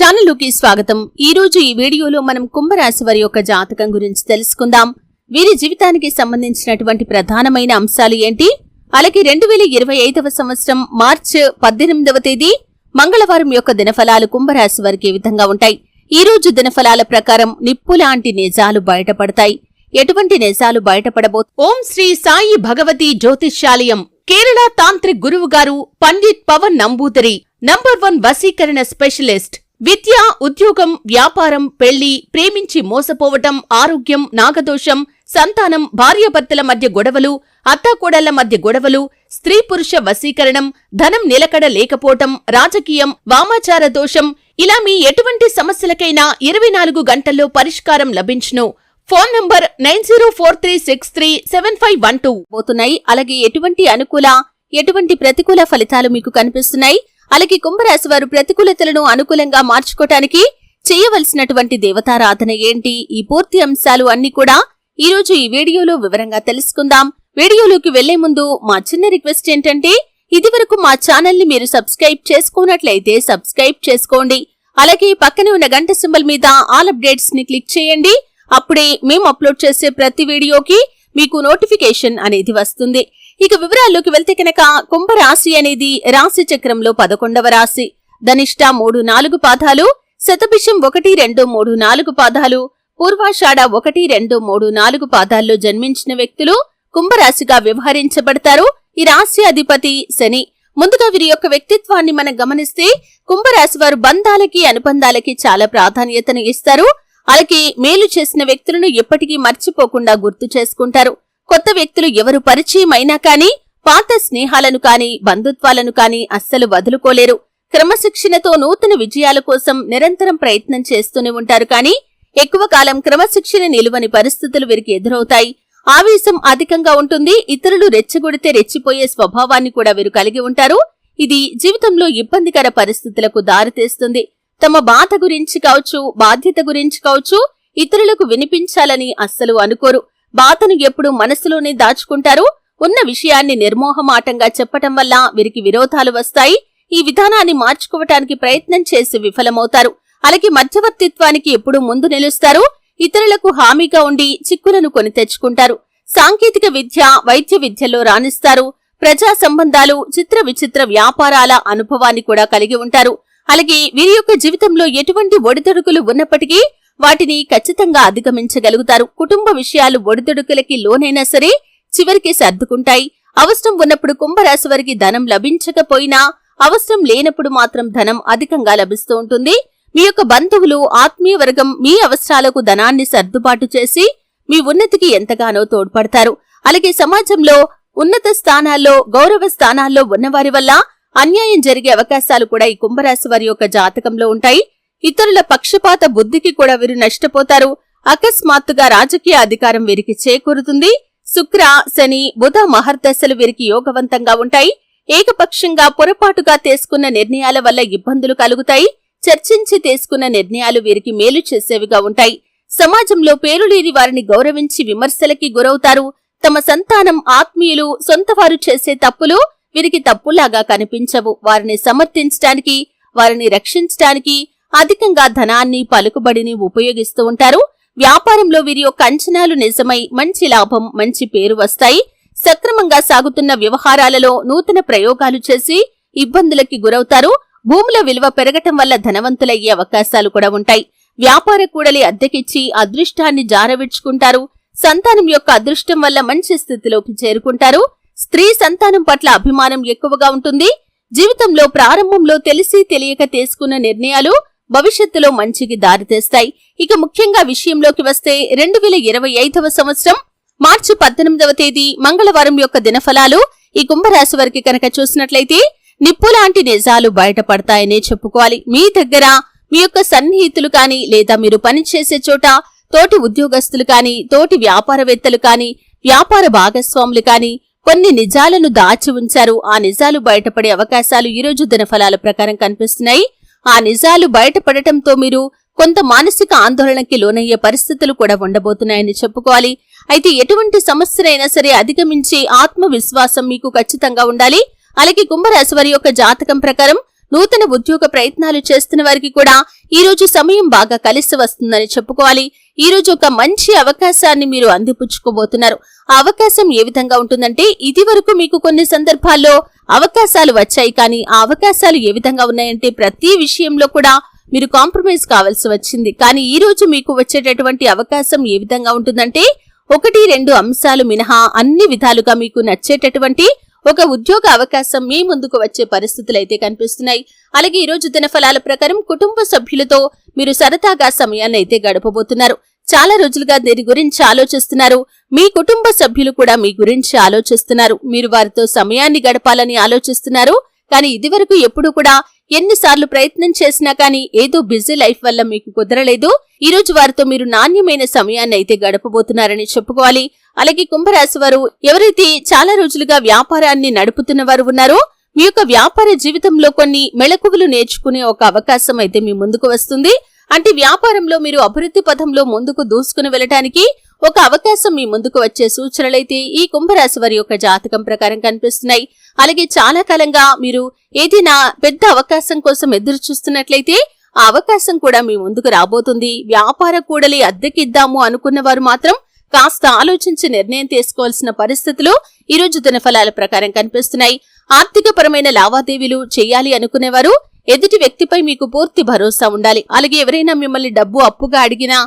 ఛానల్లోకి స్వాగతం. ఈ రోజు ఈ వీడియోలో మనం కుంభరాశి వారి యొక్క జాతకం గురించి తెలుసుకుందాం. వీరి జీవితానికి సంబంధించినటువంటి ప్రధానమైన అంశాలు ఏంటి? అలాగే రెండు వేల ఇరవై ఐదవ సంవత్సరం మార్చ్ పద్దెనిమిదవ తేదీ మంగళవారం యొక్క దినఫలాలు కుంభరాశి వారికి ఏ విధంగా ఉంటాయి? ఈ రోజు దినఫలాల ప్రకారం నిప్పు లాంటి నిజాలు బయటపడతాయి. ఎటువంటి నిజాలు బయటపడబో ఓం శ్రీ సాయి భగవతి జ్యోతిష్యాలయం కేరళ తాంత్రిక్ గురువు గారు పండిత్ పవన్ నంబూదరి నంబర్ వన్ వసీకరణ స్పెషలిస్ట్ విద్య ఉద్యోగం వ్యాపారం పెళ్ళి ప్రేమించి మోసపోవటం ఆరోగ్యం నాగదోషం సంతానం భార్యాభర్తల మధ్య గొడవలు అత్తాకోడళ్ళ మధ్య గొడవలు స్త్రీ పురుష వశీకరణం ధనం నిలకడ లేకపోవటం రాజకీయం వామాచార దోషం ఇలా మీ ఎటువంటి సమస్యలకైనా ఇరవై నాలుగు గంటల్లో పరిష్కారం లభించును. Phone number nine zero four three six three seven five one two. పోతున్నాయి. అలాగే ఎటువంటి అనుకూల ఎటువంటి ప్రతికూల ఫలితాలు మీకు కనిపిస్తున్నాయి? అలాగే కుంభరాశి వారు ప్రతికూలతలను అనుకూలంగా మార్చుకోవటానికి చేయవలసినటువంటి దేవతారాధన ఏంటి? ఈ పూర్తి అంశాలు అన్ని కూడా ఈ రోజు ఈ వీడియోలో వివరంగా తెలుసుకుందాం. వీడియోలోకి వెళ్ళే ముందు మా చిన్న రిక్వెస్ట్ ఏంటంటే ఇదివరకు మా ఛానల్ని మీరు సబ్స్క్రైబ్ చేసుకున్నట్లయితే సబ్స్క్రైబ్ చేసుకోండి. అలాగే పక్కనే ఉన్న గంట సింబల్ మీద ఆల్ అప్డేట్స్ని క్లిక్ చేయండి. అప్పుడే మేము అప్లోడ్ చేసే ప్రతి వీడియోకి మీకు నోటిఫికేషన్ అనేది వస్తుంది. ఇక వివరాల్లోకి వెళ్తే కనుక కుంభరాశి అనేది రాశి చక్రంలో పదకొండవ రాశి. ధనిష్ట మూడు నాలుగు పాదాలు శతభిషం ఒకటి రెండు మూడు నాలుగు పాదాలు పూర్వాషాఢ ఒకటి రెండు మూడు నాలుగు పాదాల్లో జన్మించిన వ్యక్తులు కుంభరాశిగా వ్యవహరించబడతారు. ఈ రాశి అధిపతి శని. ముందుగా వీరి యొక్క వ్యక్తిత్వాన్ని మనం గమనిస్తే కుంభరాశి వారు బంధాలకి అనుబంధాలకి చాలా ప్రాధాన్యతను ఇస్తారు. అలాగే మేలు చేసిన వ్యక్తులను ఎప్పటికీ మర్చిపోకుండా గుర్తు చేసుకుంటారు. కొత్త వ్యక్తులు ఎవరు పరిచయమైనా కానీ పాత స్నేహాలను కాని బంధుత్వాలను కాని అస్సలు వదులుకోలేరు. క్రమశిక్షణతో నూతన విజయాల కోసం నిరంతరం ప్రయత్నం చేస్తూనే ఉంటారు కానీ ఎక్కువ కాలం క్రమశిక్షణ నిలువని పరిస్థితులు వీరికి ఎదురవుతాయి. ఆవేశం అధికంగా ఉంటుంది ఇతరులు రెచ్చగొడితే రెచ్చిపోయే స్వభావాన్ని కూడా వీరు కలిగి ఉంటారు. ఇది జీవితంలో ఇబ్బందికర పరిస్థితులకు దారితీస్తుంది తమ బాధ గురించి కావచ్చు బాధ్యత గురించి కావచ్చు ఇతరులకు వినిపించాలని అస్సలు అనుకోరు. బాధను ఎప్పుడు మనసులోనే దాచుకుంటారు? ఉన్న విషయాన్ని నిర్మోహమాటంగా చెప్పటం వల్ల వీరికి విరోధాలు వస్తాయి. ఈ విధానాన్ని మార్చుకోవటానికి ప్రయత్నం చేసి విఫలమవుతారు. అలాగే మధ్యవర్తిత్వానికి ఎప్పుడూ ముందు నిలుస్తారు. ఇతరులకు హామీగా ఉండి చిక్కులను కొని తెచ్చుకుంటారు. సాంకేతిక విద్య వైద్య విద్యలో రాణిస్తారు. ప్రజా సంబంధాలు చిత్ర విచిత్ర వ్యాపారాల అనుభవాన్ని కూడా కలిగి ఉంటారు. అలాగే వీరి యొక్క జీవితంలో ఎటువంటి ఒడిదొడుకులు ఉన్నప్పటికీ వాటిని ఖచ్చితంగా అధిగమించగలుగుతారు. కుటుంబ విషయాలు ఒడిదొడుకులకి లోనైనా సరే చివరికి సర్దుకుంటాయి. అవసరం ఉన్నప్పుడు కుంభరాశి వారికి ధనం లభించకపోయినా అవసరం లేనప్పుడు మాత్రం ధనం అధికంగా లభిస్తూ ఉంటుంది. మీ యొక్క బంధువులు ఆత్మీయ వర్గం మీ అవసరాలకు ధనాన్ని సర్దుబాటు చేసి మీ ఉన్నతికి ఎంతగానో తోడ్పడతారు. అలాగే సమాజంలో ఉన్నత స్థానాల్లో గౌరవ స్థానాల్లో ఉన్నవారి వల్ల అన్యాయం జరిగే అవకాశాలు కూడా ఈ కుంభరాశి వారి యొక్క జాతకంలో ఉంటాయి. ఇతరుల పక్షపాత బుద్ధికి కూడా వీరు నష్టపోతారు. అకస్మాత్తుగా రాజకీయ అధికారం వీరికి చేకూరుతుంది. శుక్ర శని బుధ మహర్దశలు వీరికి యోగవంతంగా ఉంటాయి. ఏకపక్షంగా పొరపాటుగా తీసుకున్న నిర్ణయాల వల్ల ఇబ్బందులు కలుగుతాయి. చర్చించి తీసుకున్న నిర్ణయాలు వీరికి మేలు చేసేవిగా ఉంటాయి. సమాజంలో పేరు లేని వారిని గౌరవించి విమర్శలకి గురవుతారు. తమ సంతానం ఆత్మీయులు సొంతవారు చేసే తప్పులు వీరికి తప్పులాగా కనిపించవు. వారిని సమర్థించడానికి వారిని రక్షించడానికి అధికంగా ధనాన్ని పలుకుబడిని ఉపయోగిస్తూ ఉంటారు. వ్యాపారంలో వీరి యొక్క అంచనాలు నిజమై మంచి లాభం మంచి పేరు వస్తాయి. సక్రమంగా సాగుతున్న వ్యవహారాలలో నూతన ప్రయోగాలు చేసి ఇబ్బందులకి గురవుతారు. భూముల విలువ పెరగటం వల్ల ధనవంతులయ్యే అవకాశాలు కూడా ఉంటాయి. వ్యాపార కూడలి అద్దెకిచ్చి అదృష్టాన్ని జారవిడ్చుకుంటారు. సంతానం యొక్క అదృష్టం వల్ల మంచి స్థితిలోకి చేరుకుంటారు. స్త్రీ సంతానం పట్ల అభిమానం ఎక్కువగా ఉంటుంది. జీవితంలో ప్రారంభంలో తెలిసి తెలియక తీసుకున్న నిర్ణయాలు భవిష్యత్తులో మంచికి దారితీస్తాయి ఇక ముఖ్యంగా విషయంలోకి వస్తే రెండు వేల ఇరవై ఐదవ సంవత్సరం మార్చి పద్దెనిమిదవ తేదీ మంగళవారం యొక్క దినఫలాలు ఈ కుంభరాశి వారికి కనుక చూసినట్లయితే నిప్పు లాంటి నిజాలు బయటపడతాయనే చెప్పుకోవాలి. మీ దగ్గర మీ యొక్క సన్నిహితులు కాని లేదా మీరు పనిచేసే చోట తోటి ఉద్యోగస్తులు కాని తోటి వ్యాపారవేత్తలు కాని వ్యాపార భాగస్వాములు కాని కొన్ని నిజాలను దాచి ఉంచారు. ఆ నిజాలు బయటపడే అవకాశాలు ఈరోజు దినఫలాల ప్రకారం కనిపిస్తున్నాయి. ఆ నిజాలు బయటపడటంతో మీరు కొంత మానసిక ఆందోళనకి లోనయ్యే పరిస్థితులు కూడా ఉండబోతున్నాయని చెప్పుకోవాలి. అయితే ఎటువంటి సమస్యనైనా సరే అధిగమించే ఆత్మవిశ్వాసం మీకు ఖచ్చితంగా ఉండాలి. అలాగే కుంభరాశి వారి యొక్క జాతకం ప్రకారం నూతన ఉద్యోగ ప్రయత్నాలు చేస్తున్న వారికి కూడా ఈ రోజు సమయం బాగా కలిసి వస్తుందని చెప్పుకోవాలి. ఈ రోజు ఒక మంచి అవకాశాన్ని మీరు అందిపుచ్చుకోబోతున్నారు. ఆ అవకాశం ఏ విధంగా ఉంటుందంటే ఇది వరకు మీకు కొన్ని సందర్భాల్లో అవకాశాలు వచ్చాయి కానీ ఆ అవకాశాలు ఏ విధంగా ఉన్నాయంటే ప్రతి విషయంలో కూడా మీరు కాంప్రమైజ్ కావాల్సి వచ్చింది. కానీ ఈ రోజు మీకు వచ్చేటటువంటి అవకాశం ఏ విధంగా ఉంటుందంటే ఒకటి రెండు అంశాలు మినహా అన్ని విధాలుగా మీకు నచ్చేటటువంటి ఒక ఉద్యోగ అవకాశం మీ ముందుకు వచ్చే పరిస్థితులు అయితే కనిపిస్తున్నాయి. అలాగే ఈ రోజు దినఫలాల ప్రకారం కుటుంబ సభ్యులతో మీరు సరదాగా సమయాన్ని అయితే గడపబోతున్నారు. చాలా రోజులుగా దీని గురించి ఆలోచిస్తున్నారు. మీ కుటుంబ సభ్యులు కూడా మీ గురించి ఆలోచిస్తున్నారు. మీరు వారితో సమయాన్ని గడపాలని ఆలోచిస్తున్నారు. కానీ ఇదివరకు ఎప్పుడు కూడా ఎన్నిసార్లు ప్రయత్నం చేసినా కానీ ఏదో బిజీ లైఫ్ వల్ల మీకు కుదరలేదు. ఈ రోజు వారితో మీరు నాణ్యమైన సమయాన్ని అయితే గడపబోతున్నారని చెప్పుకోవాలి. అలాగే కుంభరాశి వారు ఎవరైతే చాలా రోజులుగా వ్యాపారాన్ని నడుపుతున్న వారు ఉన్నారో మీ యొక్క వ్యాపార జీవితంలో కొన్ని మెళకువలు నేర్చుకునే ఒక అవకాశం అయితే మీ ముందుకు వస్తుంది. అంటే వ్యాపారంలో మీరు అభివృద్ధి పథంలో ముందుకు దూసుకుని వెళ్ళటానికి ఒక అవకాశం మీ ముందుకు వచ్చే సూచనలైతే ఈ కుంభరాశి వారి యొక్క జాతకం ప్రకారం కనిపిస్తున్నాయి. అలాగే చాలా కాలంగా మీరు ఏదైనా పెద్ద అవకాశం కోసం ఎదురు చూస్తున్నట్లయితే ఆ అవకాశం కూడా మీ ముందుకు రాబోతుంది. వ్యాపార కూడలి అద్దెకిద్దాము అనుకున్న వారు మాత్రం కాస్త ఆలోచించి నిర్ణయం తీసుకోవాల్సిన పరిస్థితులు ఈ రోజు దినఫలాల ప్రకారం కనిపిస్తున్నాయి. ఆర్థికపరమైన లావాదేవీలు చేయాలి అనుకునేవారు ఎదుటి వ్యక్తిపై మీకు పూర్తి భరోసా ఉండాలి. అలాగే ఎవరైనా మిమ్మల్ని డబ్బు అప్పుగా అడిగినా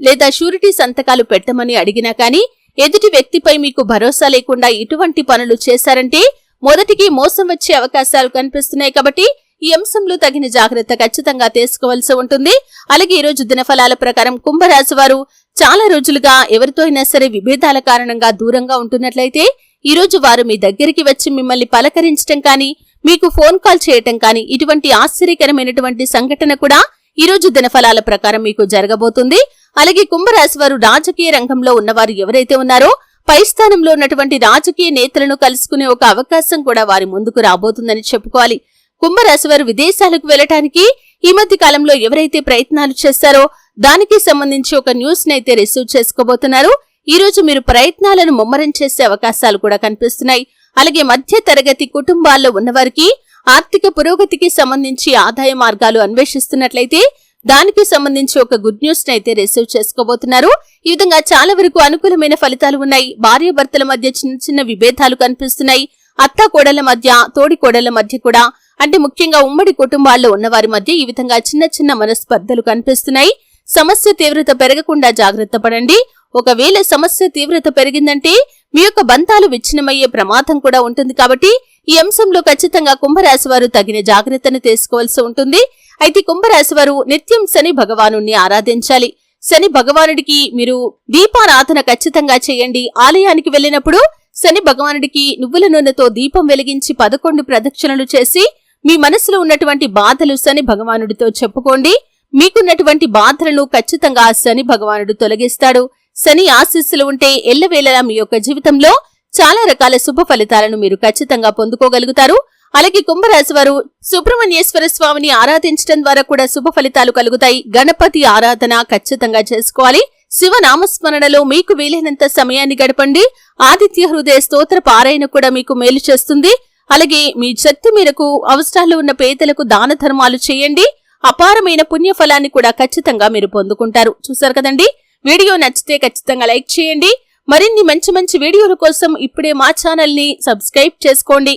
లేదా షూరిటీ సంతకాలు పెట్టమని అడిగినా కానీ ఎదుటి వ్యక్తిపై మీకు భరోసా లేకుండా ఇటువంటి పనులు చేశారంటే మొదటికి మోసం వచ్చే అవకాశాలు కనిపిస్తున్నాయి కాబట్టి ఈ అంశంలో తగిన జాగ్రత్త ఖచ్చితంగా తీసుకోవాల్సి ఉంటుంది. అలాగే ఈ రోజు దినఫలాల ప్రకారం కుంభరాశి వారు చాలా రోజులుగా ఎవరితో అయినా సరే విభేదాల కారణంగా దూరంగా ఉంటున్నట్లయితే ఈరోజు వారు మీ దగ్గరికి వచ్చి మిమ్మల్ని పలకరించటం కానీ మీకు ఫోన్ కాల్ చేయటం కానీ ఇటువంటి ఆశ్చర్యకరమైనటువంటి సంఘటన కూడా ఈరోజు దినఫలాల ప్రకారం మీకు జరగబోతుంది. అలాగే కుంభరాశి వారు రాజకీయ రంగంలో ఉన్నవారు ఎవరైతే ఉన్నారో పై స్థానంలో ఉన్నటువంటి రాజకీయ నేతలను కలుసుకునే ఒక అవకాశం కూడా వారి ముందుకు రాబోతుందని చెప్పుకోవాలి. కుంభరాశి వారు విదేశాలకు వెళ్ళటానికి ఈ మధ్య కాలంలో ఎవరైతే ప్రయత్నాలు చేస్తారో దానికి సంబంధించి ఒక న్యూస్ నైతే రిసీవ్ చేసుకోబోతున్నారు. ఈ రోజు మీరు ప్రయత్నాలను ముమ్మరం చేసే అవకాశాలు కూడా కనిపిస్తున్నాయి. అలాగే మధ్య తరగతి కుటుంబాల్లో ఉన్నవారికి ఆర్థిక పురోగతికి సంబంధించి ఆదాయ మార్గాలు అన్వేషిస్తున్నట్లయితే దానికి సంబంధించి ఒక గుడ్ న్యూస్ అయితే రిసీవ్ చేసుకోబోతున్నారు. ఈ విధంగా చాలా వరకు అనుకూలమైన ఫలితాలు ఉన్నాయి. భార్యాభర్తల మధ్య చిన్న చిన్న విభేదాలు కనిపిస్తున్నాయి. అత్త కోడళ్ళ మధ్య తోడి కోడళ్ళ మధ్య కూడా అంటే ముఖ్యంగా ఉమ్మడి కుటుంబాల్లో ఉన్నవారి మధ్య ఈ విధంగా చిన్న చిన్న మనస్పర్ధలు కనిపిస్తున్నాయి. సమస్య తీవ్రత పెరగకుండా జాగ్రత్త పడండి. ఒకవేళ సమస్య తీవ్రత పెరిగిందంటే మీ యొక్క బంధాలు విచ్ఛిన్నమయ్యే ప్రమాదం కూడా ఉంటుంది కాబట్టి ఈ అంశంలో ఖచ్చితంగా కుంభరాశి వారు తగిన జాగ్రత్తను తీసుకోవాల్సి ఉంటుంది. అయితే కుంభరాశి వారు నిత్యం శని భగవాను ఆరాధించాలి. శని భగవానుడికి మీరు దీపారాధన ఖచ్చితంగా చేయండి. ఆలయానికి వెళ్ళినప్పుడు శని భగవానుడికి నువ్వుల నూనెతో దీపం వెలిగించి పదకొండు ప్రదక్షిణలు చేసి మీ మనసులో ఉన్నటువంటి బాధలు శని భగవానుడితో చెప్పుకోండి. మీకున్నటువంటి బాధలను ఖచ్చితంగా శని భగవానుడు తొలగిస్తాడు. శని ఆశీస్సులు ఉంటే ఎల్లవేళలా మీ యొక్క జీవితంలో చాలా రకాల శుభ ఫలితాలను మీరు ఖచ్చితంగా పొందుకోగలుగుతారు. అలాగే కుంభరాశి వారు సుబ్రహ్మణ్యేశ్వర స్వామిని ఆరాధించడం ద్వారా కూడా శుభ ఫలితాలు కలుగుతాయి. గణపతి ఆరాధన ఖచ్చితంగా చేసుకోవాలి. శివ నామస్మరణలో మీకు వీలైనంత సమయాన్ని గడపండి. ఆదిత్య హృదయ స్తోత్ర పారాయణ కూడా మీకు మేలు చేస్తుంది. అలాగే మీ శక్తి మేరకు అవసరాల్లో ఉన్న పేదలకు దాన ధర్మాలు చేయండి. అపారమైన పుణ్యఫలాన్ని కూడా ఖచ్చితంగా మీరు పొందుకుంటారు. చూసారు కదండి? వీడియో నచ్చితే ఖచ్చితంగా లైక్ చేయండి. మరిన్ని మంచి మంచి వీడియోల కోసం ఇప్పుడే మా ఛానల్ని సబ్స్క్రైబ్ చేసుకోండి.